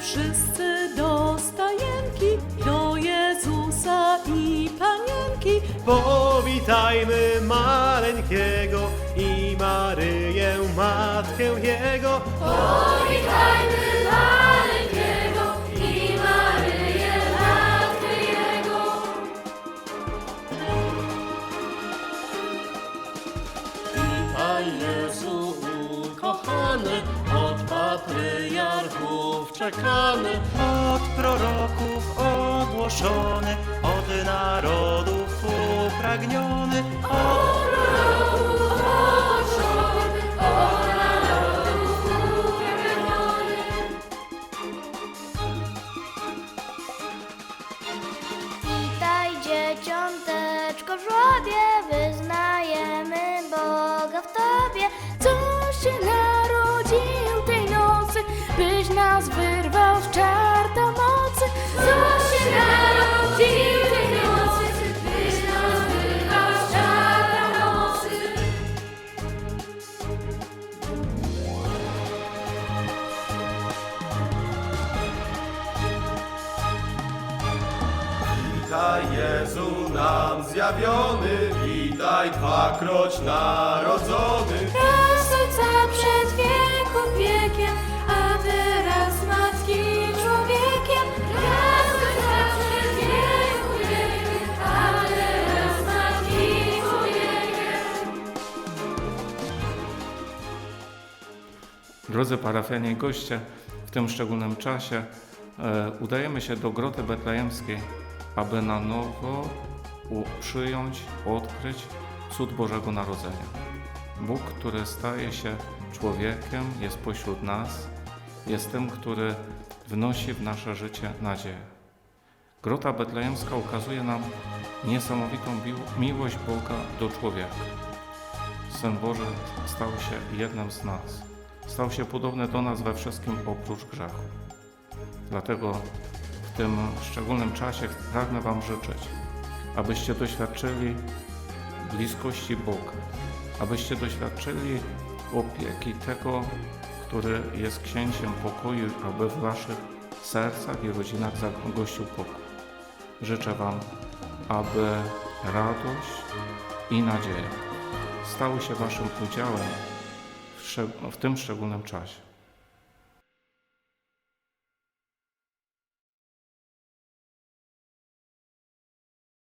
wszyscy do stajenki, do Jezusa i Panienki. Powitajmy maleńkiego i Maryję, matkę Jego. Powitajmy maleńkiego i Maryję, matkę Jego. Witaj Jezu ukochany, od patriarchów od proroków ogłoszony, od narodów upragniony, od Witaj dzieciąteczko w żłobie, byś nas wyrwał z czarta mocy. Co się narodził tej nocy, byś nas wyrwał z czarna nocy. Witaj Jezu nam zjawiony, witaj dwakroć narodzony. Drodzy parafianie i goście, w tym szczególnym czasie e, udajemy się do Groty Betlejemskiej, aby na nowo przyjąć, odkryć cud Bożego Narodzenia. Bóg, który staje się człowiekiem, jest pośród nas, jest tym, który wnosi w nasze życie nadzieję. Grota Betlejemska ukazuje nam niesamowitą miłość Boga do człowieka. Syn Boży stał się jednym z nas. Stał się podobny do nas we wszystkim oprócz grzechu. Dlatego w tym szczególnym czasie pragnę Wam życzyć, abyście doświadczyli bliskości Boga, abyście doświadczyli opieki tego, który jest księciem pokoju, aby w Waszych sercach i rodzinach zagościł pokój. Życzę Wam, aby radość i nadzieja stały się Waszym udziałem w, tym szczególnym czasie.